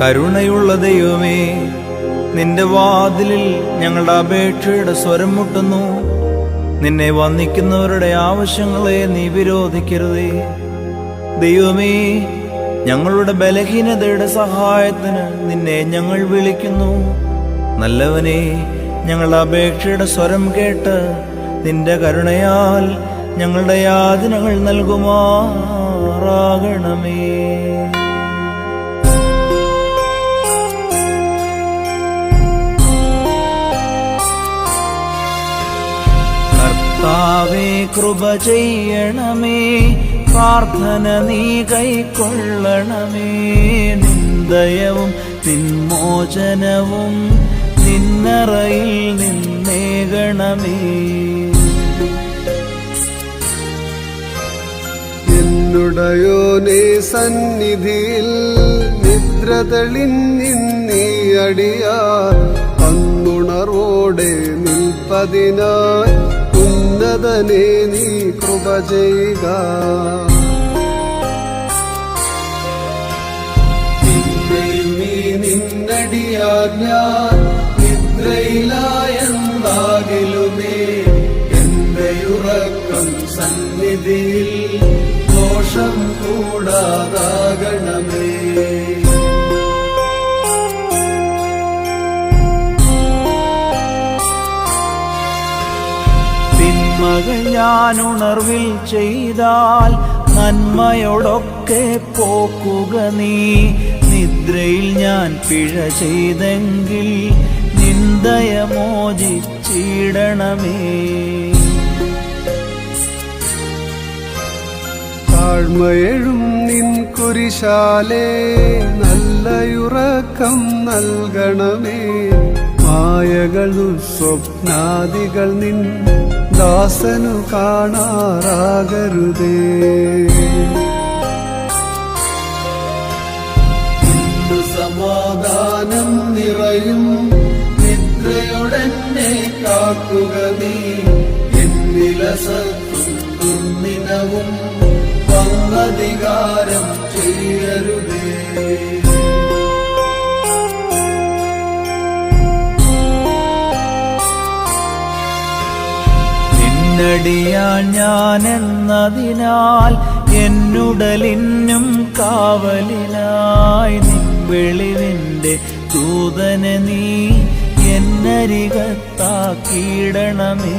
കരുണയുള്ള ദൈവമേ നിന്റെ വാതിലിൽ ഞങ്ങളുടെ അപേക്ഷയുടെ സ്വരം മുട്ടുന്നു. നിന്നെ വന്നിക്കുന്നവരുടെ ആവശ്യങ്ങളെ നീ വിരോധിക്കരുതേ. ദൈവമേ ഞങ്ങളുടെ ബലഹീനതയുടെ സഹായത്തിന് നിന്നെ ഞങ്ങൾ വിളിക്കുന്നു. നല്ലവനെ ഞങ്ങളുടെ അപേക്ഷയുടെ സ്വരം കേട്ട് നിന്റെ കരുണയാൽ ഞങ്ങളുടെ യാതനകൾ നൽകുമാറാകണമേ. കർത്താവേ കൃപ ചെയ്യണമേ. പ്രാർത്ഥന നീ കൈക്കൊള്ളണമേ. നിന്ദയവും നിന്മോചനവും നിന്നറയിൽ നിന്നേകണമേ. എന്നുടയോനേ സന്നിധിയിൽ നിദ്ര തെളിഞ്ഞിന്നീ അടിയാർ. അന്നുണർവോടെ നിൽപ്പതിനായി ഉന്നതനെ നീ കൃപ ചെയ്യുക. നിന്നെയും നീ നിന്നടിയാർ ഞാൻ നിദ്രയിലായെന്താകിലുമേ? എന്റെ ഉറക്കം സന്നിധിയിൽ ഉണർവിൽ ചെയ്താൽ നന്മയോടൊക്കെ പോക്കുക നീ. നിദ്രയിൽ ഞാൻ പിഴ ചെയ്തെങ്കിൽ നിന്ദയമോചിച്ചിടണമേ. താഴ്മയെഴും നിൻ കുരിശാലേ നല്ലയുറക്കം നൽകണമേ. മായകൾ സ്വപ്നാദികൾ നിൻ ദാസനു കാണാറാകരുതേ. സമാധാനം നിറയും നിദ്രയുടനെ കാക്കുക നീ. എന്നിലസത്തും ദുർനിനവും വന്നധികാരം നിന്നടിയാൻ ഞാൻ എന്നതിനാൽ എന്നുടലിന്നും കാവലിനായി നിൻ വെളിവിന്റെ ദൂതനെ നീ എന്നരികത്താക്കിയിടണമേ.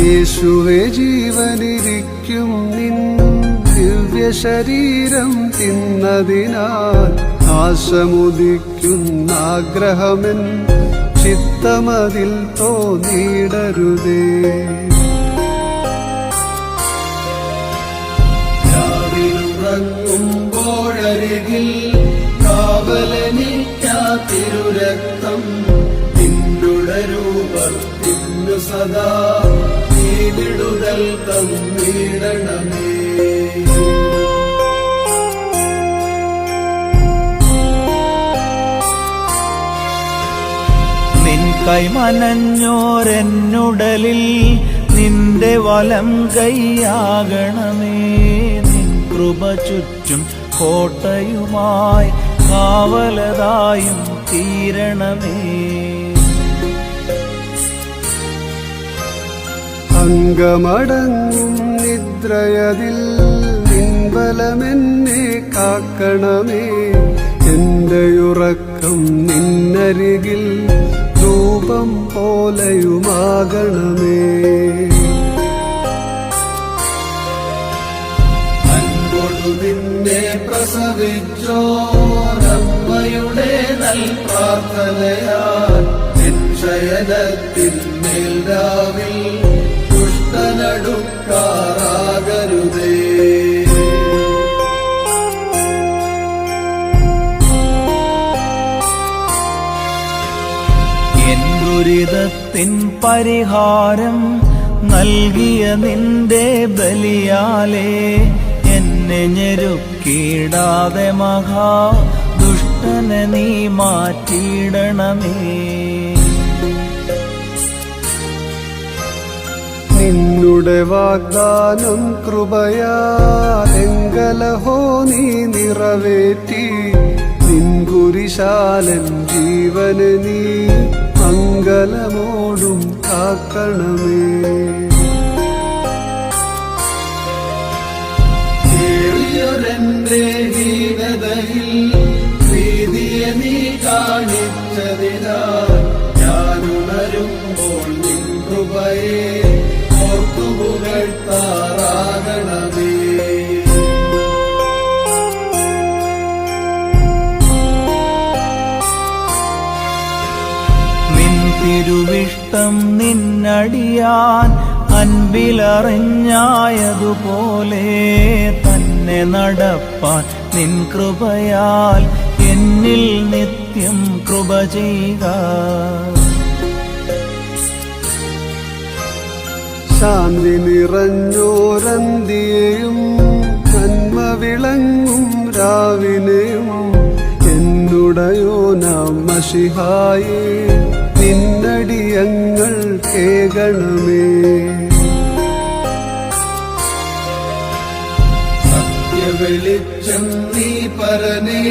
യേശുവെ ജീവനിരിക്കും നിൻ ദിവ്യ ശരീരം തിന്നതിനാൽ ആശമുദിക്കുന്ന ആഗ്രഹമെൻ ചിത്തമതിൽ തോന്നിയിടരുതേ. രാവിലുറങ്ങുമ്പോഴരികിൽ കാവലനിക്കാത്തിരുരക്തം നിന്നുടരൂപർ തിന്നു സദാ നീ വിടുതൽ തന്നിടണമേ. കൈമനഞ്ഞോരെന്നുടലിൽ നിന്റെ വലം കൈയാകണമേ. നിൻ കൃപ ചുറ്റും കോട്ടയുമായി കാവലതായും തീരണമേ. അംഗമടങ്ങും നിദ്രയതിൽ നിൻബലമെന്നെ കാക്കണമേ. എന്റെ ഉറക്കം നിന്നരികിൽ രൂപം പോലെയുമാകണമേ. അൻപൊടു നിന്നെ പ്രസവിച്ചോരമ്മയുടെ നൽ പ്രാർത്ഥനയാൽ നിക്ഷയനത്തിൽ മേൽ രാവിൽ ദുഷ്ടനടുക്കാറാകരുതേ. ദുരിതത്തിൻ പരിഹാരം നൽകിയ നിന്റെ ബലിയാലേ. എന്നെ ഞെരുക്കിടാതെ മഹാ ദുഷ്ടനെ നീ മാറ്റിയിടണമേ. നിന്നുടെ വാഗ്ദാനം കൃപയാലെങ്കലഹോ നീ നിറവേറ്റി. നിൻകുരിശാലൻ ജീവന് നീ മംഗലമോടും കാക്കണമേ. ഏറിയൊരെന്റെ പ്രീതിയെ നീ കാണിച്ചതിനാൽ ഞാനുണരുമ്പോൾ നിൻ കൃപയെ ഓർത്തുപുകഴ്ത്താറാകണമേ. തിരുവിഷ്ടം നിന്നടിയാൻ അൻപിലറിഞ്ഞായതുപോലെ തന്നെ നടപ്പാൻ നിൻ കൃപയാൽ എന്നിൽ നിത്യം കൃപ ചെയ്യുക ശാന്തി നിറഞ്ഞോരന്തിയെയും നന്മ വിളങ്ങും രാവിനെയും എന്നുടയോനാം മഷിഹായേ നിന്നടിയങ്ങൾ കേകണമേ സത്യവെളിച്ചം നീ പരനേ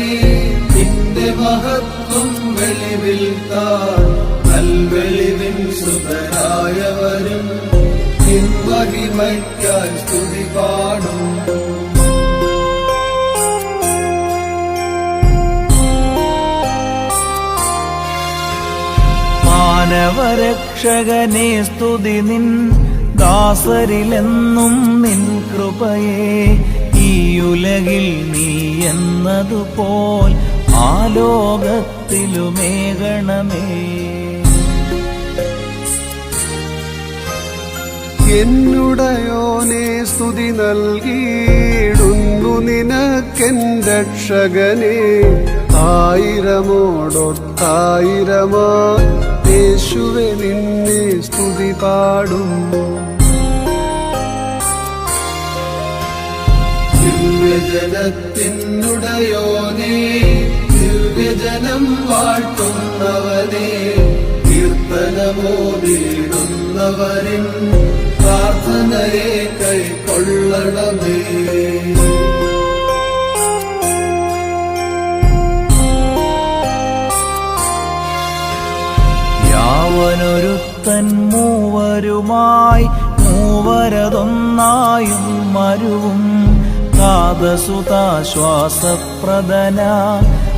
നിന്റെ മഹത്വം വെളിവിൽ താൻ. നൽവെളിവിൻ സുതരായവരും നിൻമഹിമയ്ക്കായി സ്തുതിപാ മാനവരക്ഷകനെ സ്തുതി നിൻ ദാസരിലെന്നും നിൻ കൃപയെ ഈ ഉലകിൽ നീ എന്നതുപോൽ ആലോകത്തിലുമേകണമേ എന്നുടയോനെ സ്തുതി നൽകിയിടുന്നു നിനക്കെൻ രക്ഷകനെ. ആയിരമോടൊട്ടായിരമാ യേശുവെ നിന്നെ സ്തുതി പാടും. ദിവ്യജനത്തിനുടയോനെ ദിവ്യജനം വാഴ്ത്തുന്നവനെ കീർത്തനമോദിടുന്നവരിൻ പ്രാർത്ഥനയെ കൈക്കൊള്ളണമേ. മരുവും കാതസുതാശ്വാസപ്രദന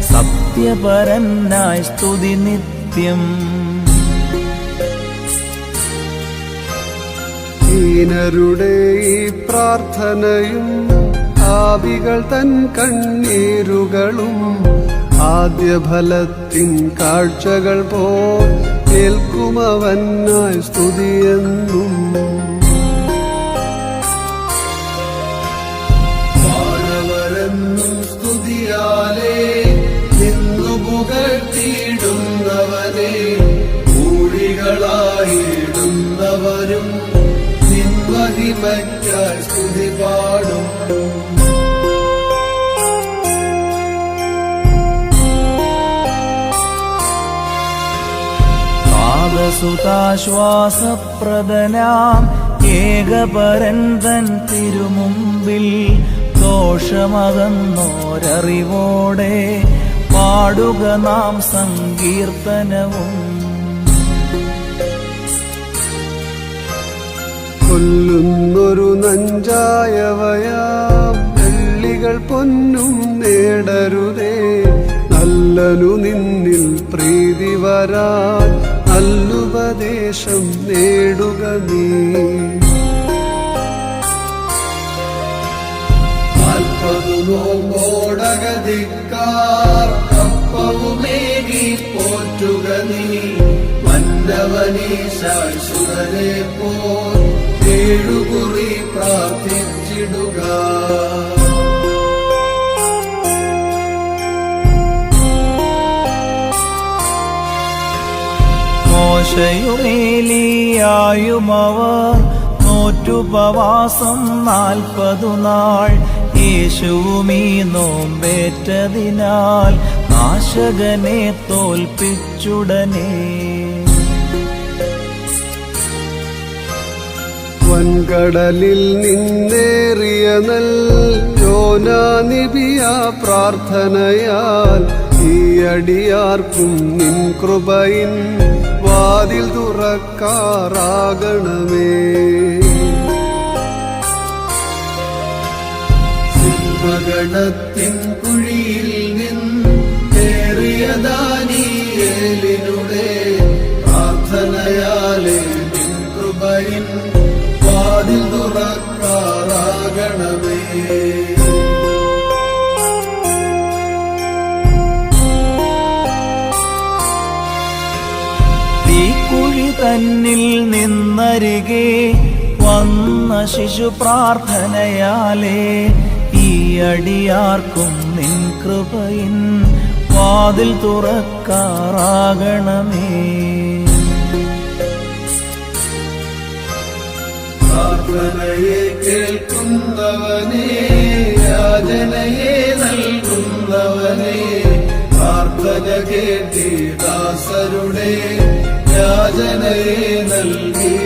സത്യപരനായി സ്തുതി നിത്യം. ഹീനരുടെ ഈ പ്രാർത്ഥനയും ആവികൾ തൻ കണ്ണീരുകളും ആദ്യഫലത്തിൻ കാഴ്ചകൾ പോൽ സ്തുതിയെന്നും പാദസുതാശ്വാസപ്രദനാം ഏകപരൻ തൻ തിരുമുമ്പിൽ ദോഷമകന്നോരറിവോടെ പാടുക നാം സങ്കീർത്തനവും. കൊല്ലുന്നൊരു നഞ്ചായവയാം വെള്ളികൾ പൊന്നും നേടരുതേ. നല്ലനു നിന്നിൽ പ്രീതി വരാൻ നല്ലുപദേശം നേടുക നീ. നാൽപ്പതു നോമ്പോടകതിക്കാർ കപ്പവുമേകി പോറ്റുക നീ. മന്നവനീശാശുരനെ പോൽ ഏഴുകുറി പ്രാർത്ഥിച്ചിടുക. മോശയുമേലിയായുമവർ നോറ്റുപവാസം നാൽപ്പതു നാൾ യേശുവുമീ നോമ്പേറ്റതിനാൽ നാശകനെ തോൽപ്പിച്ചുടനെ. വൻകടലിൽ നിന്നേറിയ നൽ യോനാനിബിയ പ്രാർത്ഥനയാൽ ഈ അടിയാർക്കും നിൻ കൃപയിൻ വാതിൽ തുറക്കാറാകണമേ. സിംഹഗണത്തിൻ നിന്നരികെ വന്ന ശിശു പ്രാർത്ഥനയാലേ ഈ അടിയാർക്കും നിൻ കൃപയിൻ വാതിൽ തുറക്കാറാകണമേ. പ്രാർത്ഥനയെ കേൾക്കുന്നവനെ യാചനയെ നൽകുന്നവനെ പ്രാർത്ഥന കേട്ടി ദാസരുടെ യാചനയെ നൽകുന്നവനെ